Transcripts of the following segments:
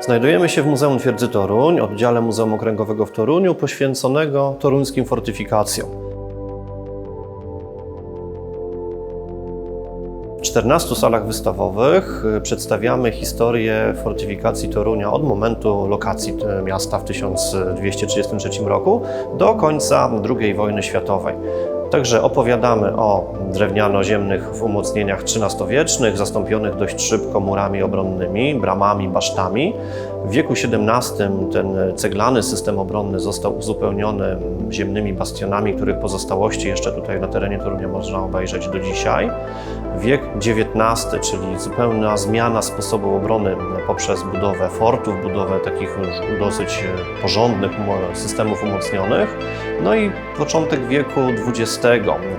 Znajdujemy się w Muzeum Twierdzy Toruń, oddziale Muzeum Okręgowego w Toruniu, poświęconego toruńskim fortyfikacjom. 14 salach wystawowych y, przedstawiamy historię fortyfikacji Torunia od momentu lokacji e, miasta w 1233 roku do końca II wojny światowej. Także opowiadamy o drewniano-ziemnych umocnieniach XIII-wiecznych, zastąpionych dość szybko murami obronnymi, bramami, basztami. W wieku XVII ten ceglany system obronny został uzupełniony ziemnymi bastionami, których pozostałości jeszcze tutaj na terenie Torunia można obejrzeć do dzisiaj. Wiek XIX, czyli zupełna zmiana sposobu obrony poprzez budowę fortów, budowę takich już dosyć porządnych systemów umocnionych. No i początek wieku XX,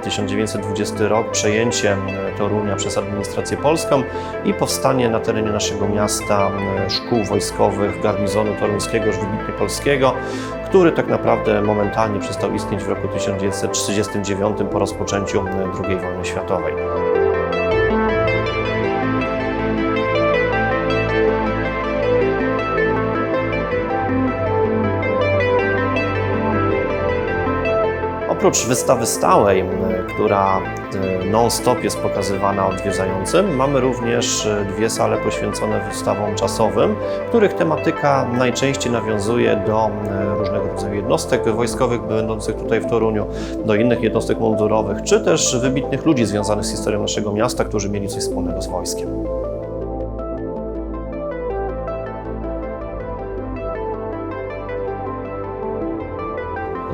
1920 rok, przejęcie Torunia przez administrację polską i powstanie na terenie naszego miasta szkół wojskowych garnizonu toruńskiego, już wybitnie polskiego, który tak naprawdę momentalnie przestał istnieć w roku 1939 po rozpoczęciu II wojny światowej. Oprócz wystawy stałej, która e, non-stop jest pokazywana odwiedzającym, mamy również e, dwie sale poświęcone wystawom czasowym, których tematyka najczęściej nawiązuje do różnego rodzaju jednostek wojskowych będących tutaj w Toruniu, do innych jednostek mundurowych, czy też wybitnych ludzi związanych z historią naszego miasta, którzy mieli coś wspólnego z wojskiem.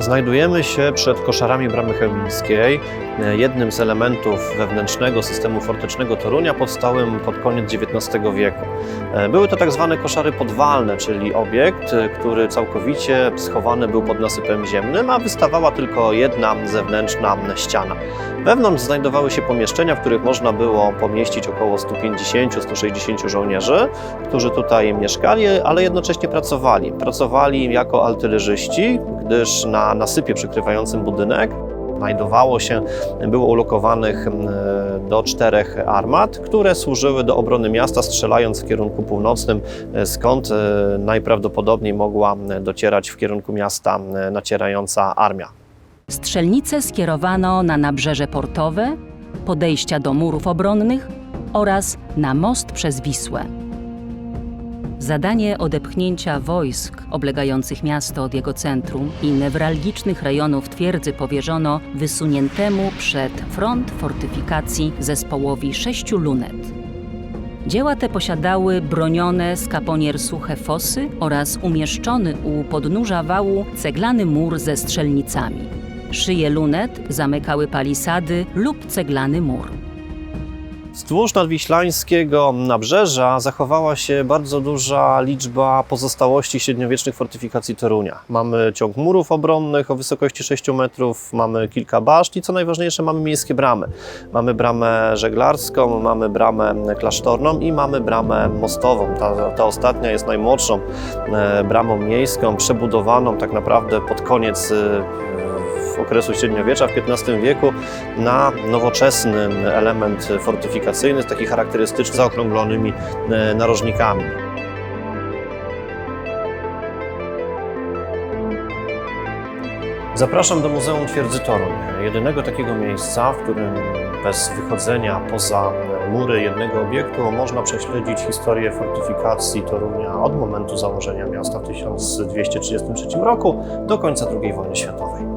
Znajdujemy się przed koszarami Bramy Chełmińskiej, jednym z elementów wewnętrznego systemu fortecznego Torunia powstałym pod koniec XIX wieku. E, Były to tak zwane koszary podwalne, czyli obiekt, e, który całkowicie schowany był pod nasypem ziemnym, a wystawała tylko jedna zewnętrzna ściana. Wewnątrz znajdowały się pomieszczenia, w których można było pomieścić około 150-160 żołnierzy, którzy tutaj mieszkali, ale jednocześnie pracowali. Pracowali jako artylerzyści, gdyż na nasypie przykrywającym budynek znajdowało się, było ulokowanych m, do czterech armat, które służyły do obrony miasta, strzelając w kierunku północnym, e, skąd e, najprawdopodobniej mogła docierać w kierunku miasta nacierająca armia. Strzelnice skierowano na nabrzeże portowe, podejścia do murów obronnych oraz na most przez Wisłę. Zadanie odepchnięcia wojsk oblegających miasto od jego centrum i newralgicznych rejonów twierdzy powierzono wysuniętemu przed front fortyfikacji zespołowi sześciu lunet. Dzieła te posiadały bronione z kaponier suche fosy oraz umieszczony u podnóża wału ceglany mur ze strzelnicami. Szyje lunet zamykały palisady lub ceglany mur. Wzdłuż nadwiślańskiego nabrzeża zachowała się bardzo duża liczba pozostałości średniowiecznych fortyfikacji Torunia. Mamy ciąg murów obronnych o wysokości 6 metrów, mamy kilka baszt i co najważniejsze mamy miejskie bramy. Mamy bramę żeglarską, mamy bramę klasztorną i mamy bramę mostową. Ta, ta ostatnia jest najmłodszą e, bramą miejską, przebudowaną tak naprawdę pod koniec okresu średniowiecza w XV wieku na nowoczesny element fortyfikacyjny, taki charakterystyczny, zaokrąglonymi e, narożnikami. Zapraszam do Muzeum Twierdzy Toruń, jedynego takiego miejsca, w którym bez wychodzenia poza mury jednego obiektu można prześledzić historię fortyfikacji Torunia od momentu założenia miasta w 1233 roku do końca II wojny światowej.